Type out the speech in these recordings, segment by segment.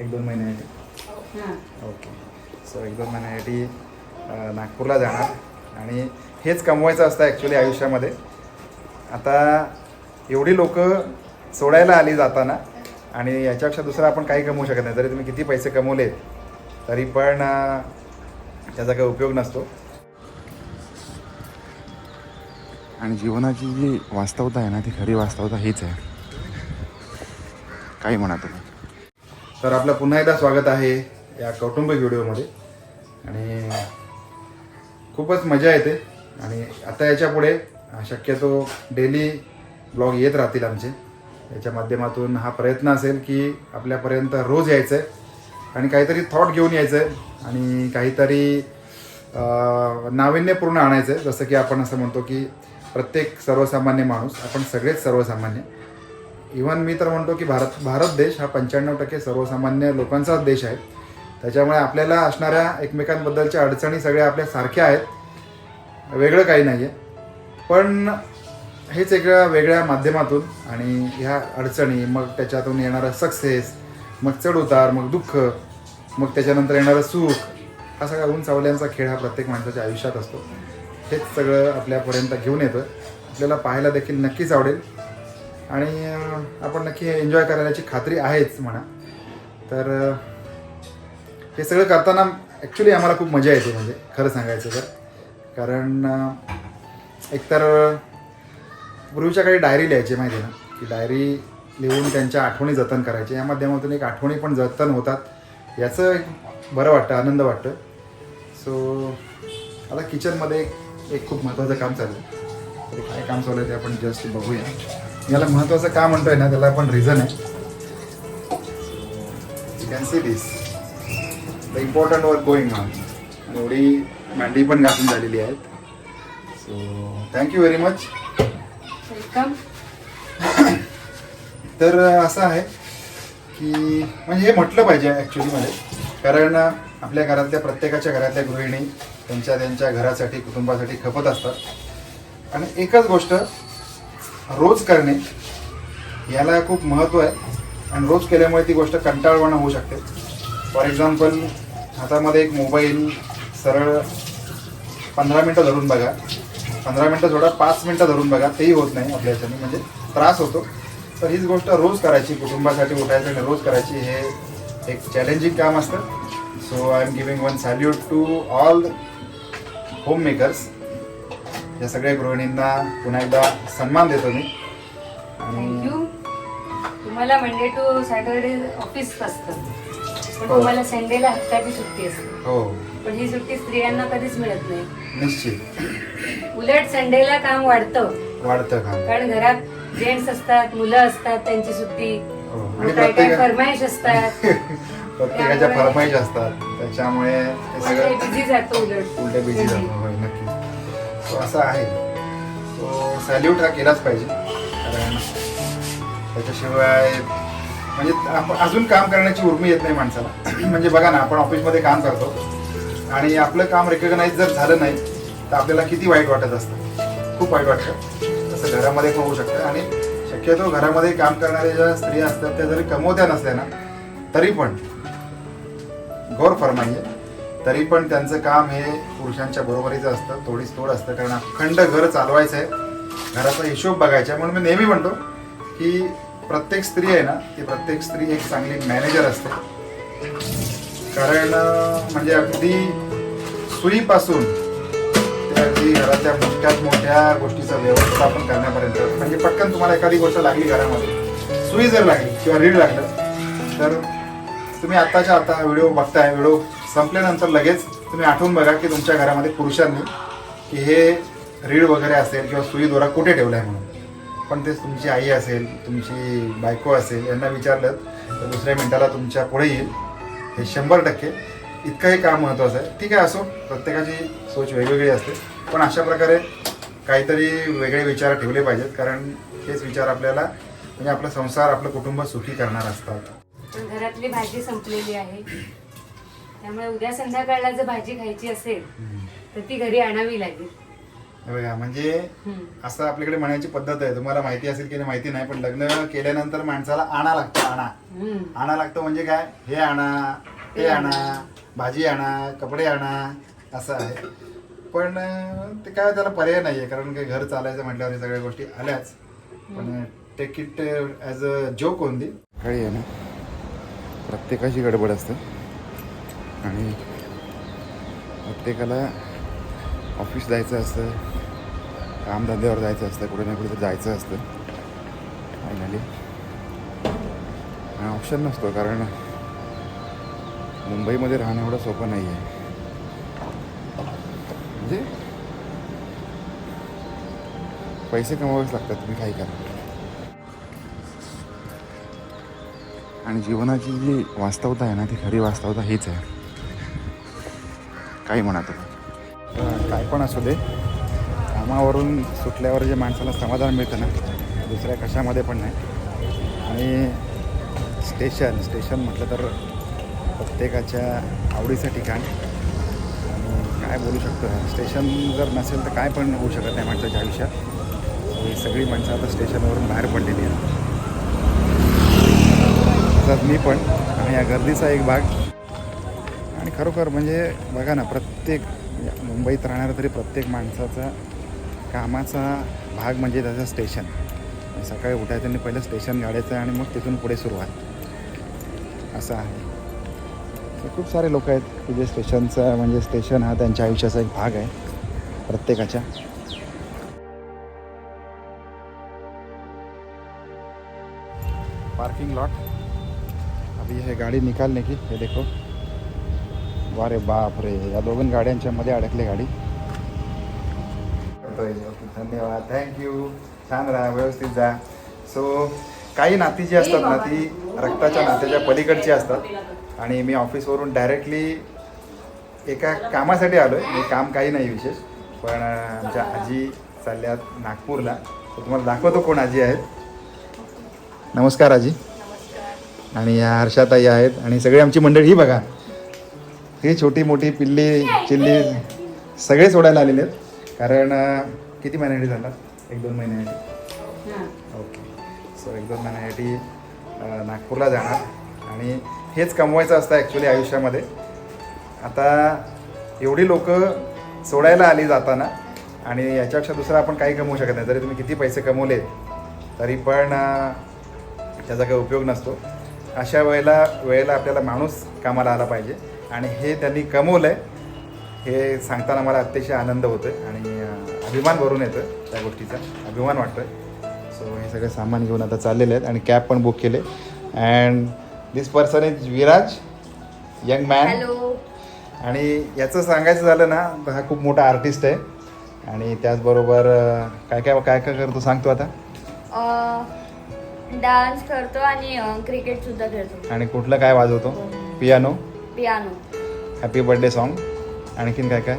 एक दोन महिन्यासाठी. हां. ओके. सो एक दोन महिन्यासाठी नागपूरला जाणार. आणि हेच कमवायचं असतं ॲक्च्युली आयुष्यामध्ये. आता एवढी लोक सोडायला आली जाताना आणि याच्यापेक्षा दुसरं आपण काही कमवू शकत नाही. जरी तुम्ही किती पैसे कमवले तरी पण त्याचा काही उपयोग नसतो. आणि जीवनाची जी वास्तवता आहे ना ती खरी वास्तवता हीच आहे. काही म्हणा तुम्ही. तर आपलं पुन्हा एकदा स्वागत आहे या कौटुंबिक व्हिडिओमध्ये. आणि खूपच मजा येते. आणि आता याच्यापुढे शक्यतो डेली ब्लॉग येत राहतील आमचे. याच्या माध्यमातून हा प्रयत्न असेल की आपल्यापर्यंत रोज यायचं आहे आणि काहीतरी थॉट घेऊन यायचं आहे आणि काहीतरी नाविन्यपूर्ण आणायचं आहे जसं की आपण असं म्हणतो की प्रत्येक सर्वसामान्य माणूस आपण सगळेच सर्वसामान्य. इव्हन मी तर म्हणतो की भारत भारत देश हा पंच्याण्णव टक्के सर्वसामान्य लोकांचाच देश आहे. त्याच्यामुळे आपल्याला असणाऱ्या एकमेकांबद्दलच्या अडचणी सगळ्या आपल्या सारख्या आहेत. वेगळं काही नाही आहे पण हेच एका वेगळ्या माध्यमातून आणि ह्या अडचणी मग त्याच्यातून येणारा सक्सेस मग चढउतार मग दुःख मग त्याच्यानंतर येणारं सुख हा सगळा उंचावल्यांचा खेळ हा प्रत्येक माणसाच्या आयुष्यात असतो. हेच सगळं आपल्यापर्यंत घेऊन येतं. आपल्याला पाहायला देखील नक्कीच आवडेल. आणि आपण नक्की एन्जॉय करायची खात्री आहेच म्हणा. तर हे सगळं करताना ॲक्च्युली आम्हाला खूप मजा येते म्हणजे खरं सांगायचं तर. कारण एकतर पूर्वीच्या काही डायरी लिहायची माहिती आहे ना? की डायरी लिहून त्यांच्या आठवणी जतन करायचे या माध्यमातून एक आठवणी पण जतन होतात. याचं एक बरं वाटतं आनंद वाटतं. सो आता किचनमध्ये एक खूप महत्त्वाचं काम चाललं आहे तरी काय काम चालू आहे ते आपण जस्ट बघूया. याला महत्त्वाचं का म्हणतोय ना त्याला पण रिझन आहे. You can see this the important work going on एवढी मांडी पण घासून झालेली आहेत. So thank you very much welcome तर असं आहे की म्हणजे हे म्हटलं पाहिजे ॲक्च्युलीमध्ये कारण आपल्या घरातल्या प्रत्येकाच्या घरातल्या गृहिणी त्यांच्या त्यांच्या घरासाठी कुटुंबासाठी खपत असतात. आणि एकच गोष्ट रोज करणे याला खूप महत्त्व आहे. आणि रोज केल्यामुळे ती गोष्ट कंटाळवाणं होऊ शकते. फॉर एक्झाम्पल हातामध्ये एक मोबाईल सरळ पंधरा मिनटं धरून बघा. पंधरा मिनटं थोडा पाच मिनटं धरून बघा. तेही होत नाही आपल्या ह्याच्याने म्हणजे त्रास होतो. तर हीच गोष्ट रोज करायची कुटुंबासाठी उठायचं आणि रोज करायची हे एक चॅलेंजिंग काम असतं. So I am giving one salute to all home makers या सगळ्या गृहिणींना पुन्हा एकदा सन्मान देतो मी. आणि थँक्यू तुम्हाला मंडे टू सॅटर्डे ऑफिस असतं. पण हो. तुम्हाला संडेला हक्काची सुट्टी असते. हो. पण ही सुट्टी स्त्रियांना कधीच मिळत नाही. निश्चित. उलट संडेला काम वाढतं. वाढतं काम. कारण घरात जेंट्स असतात मुलं असतात त्यांची सुट्टी. हो. आणि काय काय प्रत्येका फरमाईश असतात. प्रत्येकाच्या त्यामुळे- फरमाईश असतात. त्याच्यामुळे हे सगळं बिझी जातो उलट. उलटे बिझी जातो होय तो असा आहे. तो सॅल्यूट हा केलाच पाहिजे. कारण त्याच्याशिवाय म्हणजे आपण अजून काम करण्याची उर्मी येत नाही माणसाला. म्हणजे बघा ना आपण ऑफिसमध्ये काम करतो आणि आपलं काम रेकग्नाईज जर झालं नाही तर आपल्याला किती वाईट वाटत असतं. खूप वाईट वाटतं. तसं घरामध्ये पण होऊ शकतं. आणि शक्यतो घरामध्ये काम करणाऱ्या ज्या स्त्रिया असतात त्या जरी कमवत्या नसल्या ना तरी पण गौर फरमाईये. तरी पण त्यांचं काम हे पुरुषांच्या बरोबरीचं असतं थोडीच थोड असतं कारण अखंड घर चालवायचं आहे घराचा हिशोब बघायचा आहे. म्हणून मी नेहमी म्हणतो की प्रत्येक स्त्री आहे ना ती प्रत्येक स्त्री एक चांगली मॅनेजर असते. कारण म्हणजे अगदी सुईपासून ते अगदी घरातल्या मोठ्यात मोठ्या गोष्टीचं व्यवस्थापन करण्यापर्यंत म्हणजे पटकन तुम्हाला एखादी गोष्ट लागली घरामध्ये सुई जर लागली किंवा रीड लागलं तर तुम्ही आत्ताच्या आता व्हिडिओ बघताय व्हिडिओ संपल्यानंतर लगेच तुम्ही आठवून बघा की तुमच्या घरामध्ये पुरुषांनी की हे रीड वगैरे असेल किंवा सुई दोरा कुठे ठेवला आहे म्हणून. पण ते तुमची आई असेल तुमची बायको असेल यांना विचारलं तर दुसऱ्या मिनिटाला तुमच्यापुढे येईल. हे शंभर टक्के. इतकंही काम महत्त्वाचं आहे. ठीक आहे असो. प्रत्येकाची सोच वेगवेगळी असते. पण अशा प्रकारे काहीतरी वेगळे विचार ठेवले पाहिजेत. कारण हेच विचार आपल्याला म्हणजे आपला संसार आपलं कुटुंब सुखी करणार असतात. घरातली भाजी संपलेली आहे. त्यामुळे उद्या संध्याकाळला जर भाजी खायची असेल तर ती घरी आणावी लागेल. बघा म्हणजे. असं आपल्याकडे म्हणायची पद्धत आहे. तुम्हाला माहिती असेल की नाही माहिती नाही पण लग्न केल्यानंतर माणसाला आणा लागतं आणा. आणा लागतं म्हणजे काय? हे आणा ते आणा भाजी आणा कपडे आणा असं आहे. पण ते काय त्याला पर्याय नाही आहे कारण की घर चालायचं म्हटल्यावर सगळ्या गोष्टी आल्याच. पण take it as a joke only काही आहे ना? प्रत्येकाची गडबड असते. आणि प्रत्येकाला ऑफिस जायचं असतं कामधंद्यावर जायचं असतं कुठे ना कुठे तर जायचं असतं. फायनली ऑप्शन नसतो कारण मुंबईमध्ये राहणं एवढं सोपं नाही आहे म्हणजे पैसे कमावेच लागतात तुम्ही काही करा. आणि जीवनाची जी वास्तवता आहे ना ती खरी वास्तवता हीच आहे. काही म्हणा तुम्ही. काय पण असू दे. कामावरून सुटल्यावर जे माणसाला समाधान मिळतं ना दुसऱ्या कशामध्ये पण नाही. आणि स्टेशन स्टेशन म्हटलं तर प्रत्येकाच्या आवडीचं ठिकाण आणि काय बोलू शकतो स्टेशन जर नसेल तर काय पण होऊ शकत नाही माणसाच्या आयुष्यात. ही सगळी माणसं आता स्टेशनवरून बाहेर पडलेली आहेत. तसंच मी पण आणि या गर्दीचा एक भाग आणि खरोखर म्हणजे बघा ना प्रत्येक मुंबईत राहणारा तरी प्रत्येक माणसाचा कामाचा भाग म्हणजे त्याचं स्टेशन सकाळी उठायचं आणि पहिलं स्टेशन गाडायचं आणि मग तिथून पुढे सुरुवात. असं आहे. तर खूप सारे लोक आहेत की जे स्टेशनचा म्हणजे स्टेशन हा त्यांच्या आयुष्याचा एक भाग आहे प्रत्येकाच्या. पार्किंग लॉट अभी हे गाड़ी निकालने की ये देखो. वारे बाप रे. या दोघं गाड्यांच्या मध्ये अडकले गाडी. धन्यवाद. थँक्यू छान राहा व्यवस्थित जा. सो काही नाती जी असतात ना ती रक्ताच्या नात्याच्या पलीकडची असतात. आणि मी ऑफिसवरून डायरेक्टली एका कामासाठी आलो आहे काम काही नाही विशेष. पण आमच्या आजी चालल्यात नागपूरला. तर तुम्हाला दाखवतो कोण आजी आहेत. नमस्कार आजी. आणि या हर्षाताई आहेत. आणि सगळी आमची मंडळी ही बघा. ही छोटी मोठी पिल्ली चिल्ली सगळे सोडायला आलेले आहेत. कारण किती महिन्यासाठी झाला? एक दोन महिन्यासाठी. ओके सो एक दोन महिन्यासाठी नागपूरला जाणार. आणि हेच कमवायचं असतं ॲक्च्युली आयुष्यामध्ये. आता एवढी लोक सोडायला आली जाताना आणि याच्यापेक्षा दुसरं आपण काही कमवू शकत नाही. जरी तुम्ही किती पैसे कमवले तरी पण त्याचा काही उपयोग नसतो. अशा वेळेला वेळेला आपल्याला माणूस कामाला आला पाहिजे. आणि हे त्यांनी कमवलं आहे हे सांगताना मला अतिशय आनंद होतो आहे आणि अभिमान भरून येतं त्या गोष्टीचा. अभिमान वाटतो आहे सो हे सगळे सामान घेऊन आता चाललेले आहेत आणि कॅब पण बुक केले and this person is Viraj young man आणि याचं सांगायचं झालं ना तर हा खूप मोठा आर्टिस्ट आहे. आणि त्याचबरोबर काय काय काय काय करतो सांगतो आता. डान्स करतो आणि क्रिकेट सुद्धा खेळतो. आणि कुठलं काय वाजवतो? Piano piano. Happy birthday song आणखीन काय काय?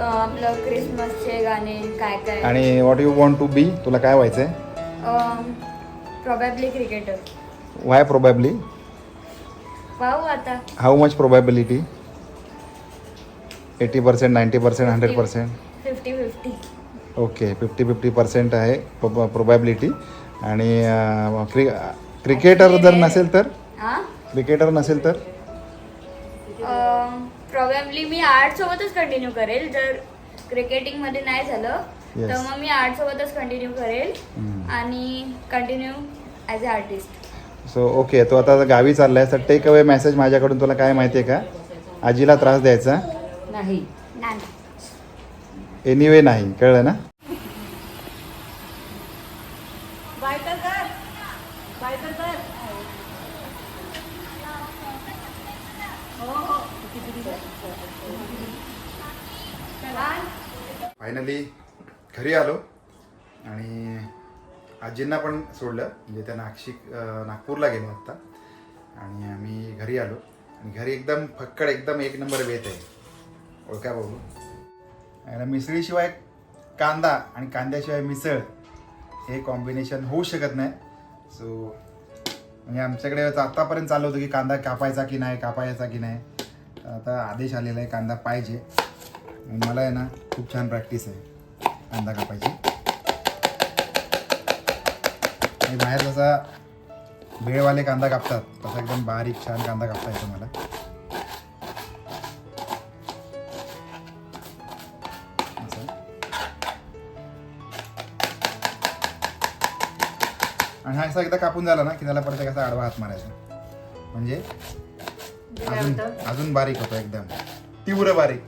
आपलं क्रिसमसचे गाणे काय काय? आणि what you want to be तुला काय व्हायचं आहे प्रॉबॅबली क्रिकेटर वाय प्रोबॅबली पाहू आता. How much probability eighty percent ninety percent hundred percent fifty fifty okay fifty fifty percent आहे प्रोबॅबिलिटी आणि क्रिकेटर जर नसेल तर? हां? क्रिकेटर नसेल तर? प्रॉबॅबली मी आर्ट सोबतच कंटिन्यू करेल. जर क्रिकेटिंगमध्ये नाही झालं Yes. तर मग मी आर्ट सोबतच कंटिन्यू करेल हम्म. आणि continue as a artist so okay तो आता गावी चाललाय. तर टेक अवे मेसेज माझ्याकडून. तुला काय माहिती आहे का? आजीला त्रास द्यायचा. नाही. नाही. एनिवे नाही. कळलं ना? फायनली घरी आलो आणि आजींना पण सोडलं. म्हणजे त्या नाशिक नागपूरला गेलो आत्ता. आणि आम्ही घरी आलो. आणि घरी एकदम फक्कड एकदम एक नंबर वेत आहे. ओळखा बघू आणि मिसळीशिवाय कांदा आणि कांद्याशिवाय मिसळ हे कॉम्बिनेशन होऊ शकत नाही. सो म्हणजे आमच्याकडे आत्तापर्यंत चालू होतं की कांदा कापायचा की नाही कापायचा की नाही. आता आदेश आलेला आहे कांदा पाहिजे. मला आहे ना खूप छान प्रॅक्टिस आहे. कांदा कापायची. आणि बाहेर जसा भेळवाले कांदा कापतात तसा एकदम बारीक छान कांदा कापता येतो मला. असं. आणि हा असा एकदा कापून झाला ना की त्याला परत एक असा आडवा हात मारायचा. म्हणजे काय अजून? अजून बारीक होतो एकदम. तीव्र बारीक.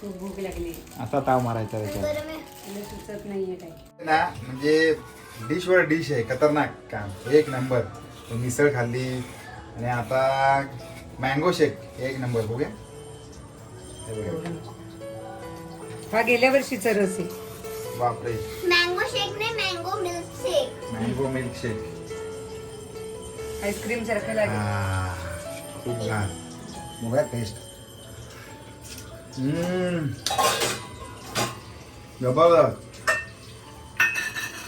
खूप भूक लागली. असा ताव मारायचा त्याच्यावर. सुचत नाहीये काही. ना म्हणजे डिश वर डिश आहे खतरनाक काम. एक नंबर तो मिसळ खाल्ली. आणि आता मँगो शेक एक नंबर बघूया. हे बघा. हा गेल्या वर्षीचा रस आहे. बापरे. मँगो शेक नाही mango milk shake mango milk shake ice cream सारखं लागेल. खूप छान. बघा टेस्ट जबरदस्त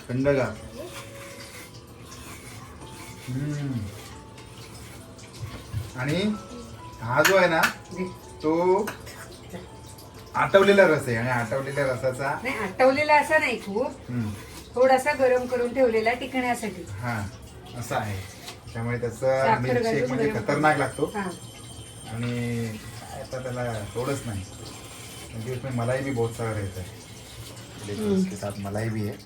थंडगार हम्म. आणि हा जो आहे ना. तो आटवलेला रस आहे. आणि आटवलेल्या रसाचा नाही आटवलेला असा नाही खूप. हम्म, थोडासा गरम करून ठेवलेला टिकण्यासाठी. हा असा आहे. त्यामुळे त्याचा साखर म्हणजे गरम खतरनाक लागतो. हा. आणि आता त्याला तोडच नाही. म्हणजे उसमें मलाई भी बहुत सारा रहता है लेकिन उसके साथ मलाई भी है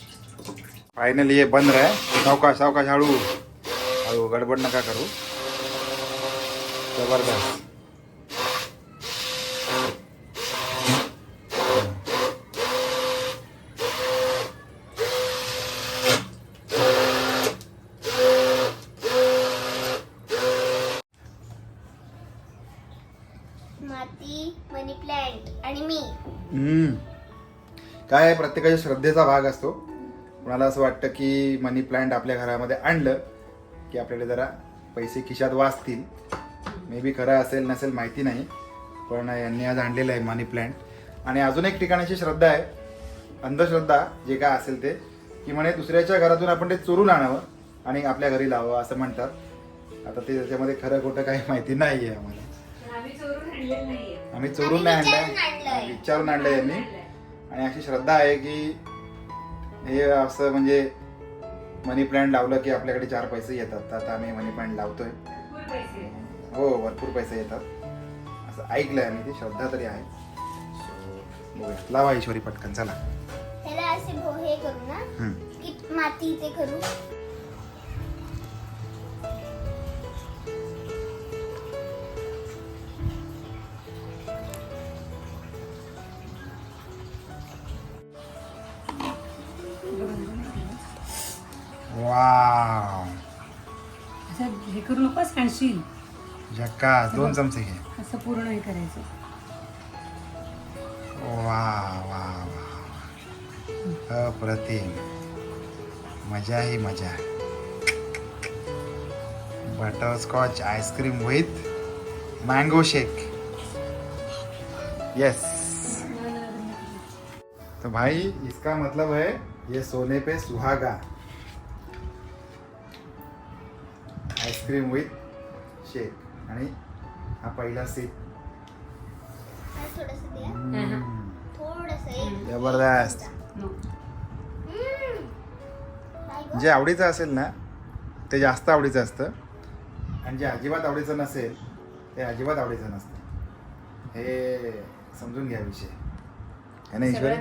फाइनली ये बन रहा है. सावकाश सावकाश हळू. हळू गडबड नका करू. जबरदस्त माती मनी प्लांट आणि मी हम्म. काय आहे, प्रत्येकाच्या श्रद्धेचा भाग असतो. कोणाला असं वाटतं की मनी प्लांट आपल्या घरामध्ये आणलं की आपल्याला जरा पैसे खिशात वाचतील. मे बी खरं असेल नसेल माहिती नाही. पण यांनी आज आणलेलं आहे मनी प्लांट आणि अजून एक ठिकाणाची श्रद्धा आहे. अंधश्रद्धा जे काय असेल ते की म्हणे दुसऱ्याच्या घरातून आपण ते चोरून आणावं आणि आपल्या घरी लावावं असं म्हणतात. आता ते त्याच्यामध्ये खरं खोटं काही माहिती नाही आहे आम्हाला. आम्ही चोरून नाही आणलंय. आणलंय. विचारून आणलंय यांनी. आणि अशी श्रद्धा आहे की हे असं म्हणजे मनी प्लांट लावलं की आपल्याकडे चार पैसे येतात. तर आता आम्ही मनी प्लांट लावतोय. भरपूर पैसे हो भरपूर पैसे येतात. असं ऐकलंय आम्ही ती श्रद्धा तरी आहे. लावा ईश्वरी पटकन चला. त्याला असे भो हे करू ना हम्म. की माती ते करू. असं हे करू नकोस खाणशील झक्कास दोन चमचे घे. असं पूर्ण हे करायचं. वा वा वा अप्रतिम. मजा ही मजा. Butterscotch ice cream with mango shake. Yes तो भाई इसका मतलब है ये सोने पे सुहागा. Ice cream with shake. आणि हा पहिला एक जबरदस्त? जे आवडीचं असेल ना ते जास्त आवडीचं असतं. आणि जे अजिबात आवडीचं नसेल ते अजिबात आवडीचं नसतं. हे समजून घ्या विषय. है ना ईश्वरी?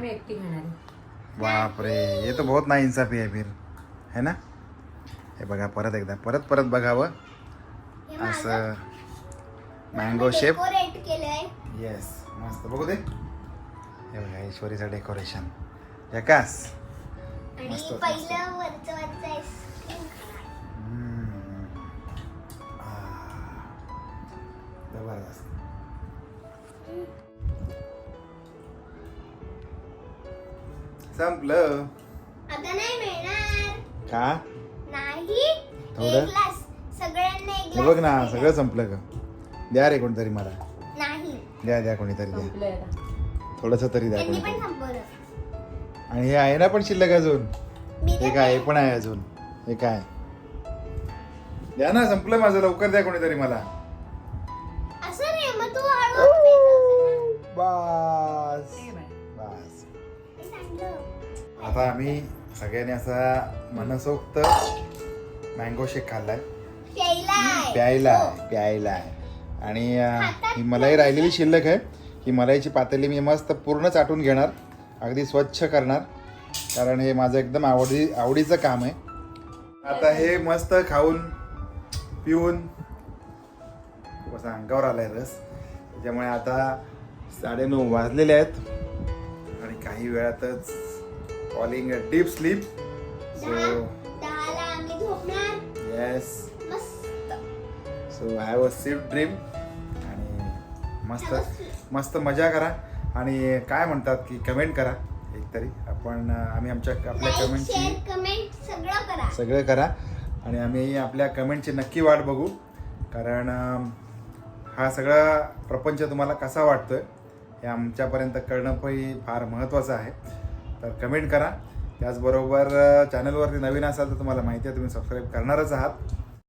बापरे ये तो बहुत ना इंसाफी आहे फिर. है ना? हे बघा परत एकदा परत परत बघावं. असं. मँगो शेप येस मस्त. बघू दे. हे बघा ईश्वरीचं डेकोरेशन जकास मस्त. जबरदस्त. संपलं. आता नाही मिळणार. का? थोडं? ग्लास सगळ्यांना एक हे बघ ना. सगळं संपलं का? द्या रे कोणतरी मला. नाही. द्या द्या कोणीतरी द्या संपलंय आता. थोडस तरी द्या त्यांनी पण कोणीतरी. संपवलं. आणि हे आहे ना पण शिल्लक अजून? हे काय हे पण आहे अजून. हे काय द्या ना संपलं माझं. लवकर द्या कोणीतरी मला. असं नाही मग तू हळू बस. ठीक आहे. बस. आता आम्ही सगळ्यांनी असा मनसोक्त मँगो शेक खाल्लाय. प्यायला प्यायला आणि अं, ही मलाई राहिलेली शिल्लक आहे. ही मलाईची पातेली मी मस्त पूर्ण चाटून घेणार. अगदी स्वच्छ करणार. कारण हे माझं एकदम आवडी आवडीचं काम आहे. आता हे मस्त खाऊन पिऊन असा अंगावर आलाय रस. त्याच्यामुळे आता साडेनऊ वाजलेले आहेत. आणि काही वेळातच falling a deep sleep so yes मस्त. So have a swift dream आणि मस्त मस्त मजा करा. आणि काय म्हणतात की कमेंट करा एकतरी. आपण आम्ही आमच्या आपल्या कमेंटची सगळं करा. सगळं करा. आणि आम्ही आपल्या कमेंटची नक्की वाट बघू. कारण हा सगळा प्रपंच तुम्हाला कसा वाटतोय हे आमच्यापर्यंत कळणं पण फार महत्त्वाचं आहे. तर कमेंट करा. त्याचबरोबर चॅनलवरती नवीन असाल तर तुम्हाला माहिती आहे तुम्ही सबस्क्राईब करणारच आहात.